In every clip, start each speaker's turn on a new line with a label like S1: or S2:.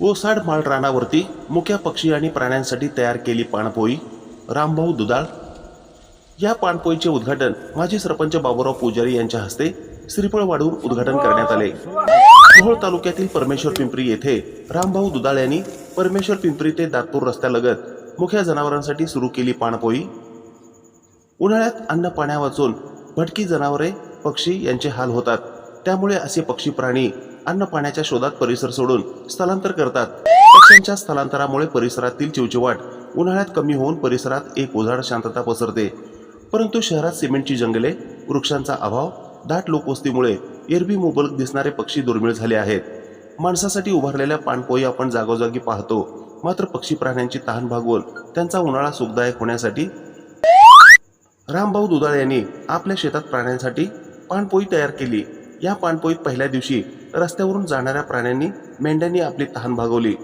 S1: ओसाड माळ रानावरती मुख्या पक्षी आणि प्राण्यांसाठी तयार केली पाणपोई रामभाऊ दुधाळ या पाणपोईचे उद्घाटन माजी सरपंच बाबूराव पुजारी यांच्या हस्ते श्रीफळ वाढवून उद्घाटन करण्यात आले. मोहोळ तालुक्यातील परमेश्वर पिंपरी येथे रामभाऊ दुधाळ यांनी परमेश्वर पिंपरी ते दातपूर रस्त्यालगत मुख्या जनावरांसाठी सुरू केली पाणपोई उन्हाळ्यात अन्न पाण्या वाचून भटकी जनावरे पक्षी यांचे हाल होतात. त्यामुळे असे पक्षी प्राणी अन्न पाण्याच्या शोधात परिसर सोडून स्थलांतर करतात. पक्ष्यांच्या स्थलांतरामुळे परिसरातील चिवचिवाट उन्हाळ्यात कमी होऊन परिसरात एक उजाड शांतता पसरते. परंतु शहरात सिमेंटची जंगले वृक्षांचा अभाव दाट लोकवस्तीमुळे एरबी मुबलक दिसणारे पक्षी दुर्मिळ झाले आहेत. माणसासाठी उभारलेल्या पाणपोई आपण जागोजागी पाहतो. मात्र पक्षी प्राण्यांची तहान भागवून त्यांचा उन्हाळा सुखदायक होण्यासाठी रामभाऊ दुधाळ यांनी आपल्या शेतात प्राण्यांसाठी पाणपोई तयार केली. या पाणपोईत पहिल्या दिवशी रस्त्यावरून जाणाऱ्या प्राण्यांनी मेंढ्यांनी आपली तहान भागवली.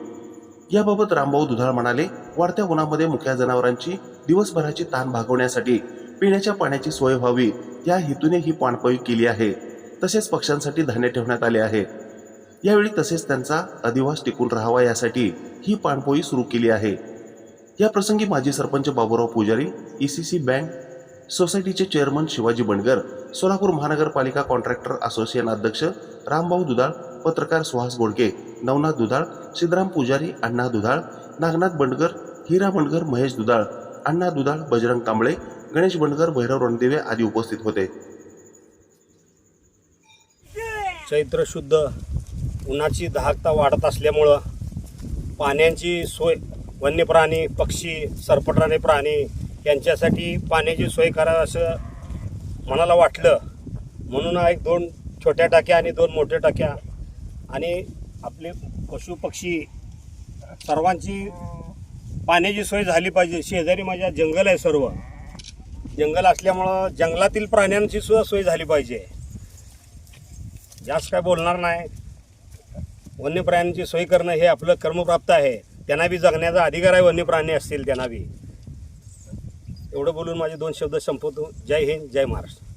S1: याबाबत रामभाऊ दुधाळ म्हणाले वाढत्या उन्हामध्ये मुख्या जनावरांची दिवसभराची तहान भागवण्यासाठी पिण्याच्या पाण्याची सोय व्हावी. या हेतूने ही पाणपोई केली आहे. तसेच पक्ष्यांसाठी धान्य ठेवण्यात आले आहे. यावेळी तसेच त्यांचा अधिवास टिकून राहावा यासाठी ही पाणपोई सुरू केली आहे. या प्रसंगी माजी sarpanch Baburao Pujari E C C bank सोसायटीचे चेअरमन शिवाजी बंडगर सोलापूर महानगरपालिका कॉन्ट्रॅक्टर असोसिएशन अध्यक्ष रामभाऊ दुधाळ पत्रकार सुहास गोडके नवनाथ दुधाळ सिद्धराम पुजारी अण्णा दुधाळ नागनाथ बंडगर हिरा बंडगर महेश दुधाळ अण्णा दुधाळ बजरंग कांबळे गणेश बंडगर भैरव रणदिवे आदी उपस्थित होते.
S2: चैत्र शुद्ध उन्हाची दहाकता वाढत असल्यामुळं पाण्याची सोय वन्य प्राणी पक्षी सरपटणारे प्राणी यांच्यासाठी पाण्याची सोय करा असं मनाला वाटलं. म्हणून एक दोन छोट्या टाक्या आणि दोन मोठ्या टाक्या. आणि आपले पशुपक्षी सर्वांची पाण्याची सोय झाली पाहिजे. शेजारी माझ्या जंगल आहे सर्व. जंगल असल्यामुळं जंगलातील प्राण्यांची सुद्धा सोय झाली पाहिजे. जास्त काय बोलणार नाही. वन्य प्राण्यांची सोय करणं हे आपलं कर्मप्राप्त आहे. त्यांना बी जगण्याचा अधिकार आहे वन्य प्राणी असतील त्यांना बी. एवढं बोलून माझे दोन शब्द संपवतो. जय हिंद जय महाराष्ट्र.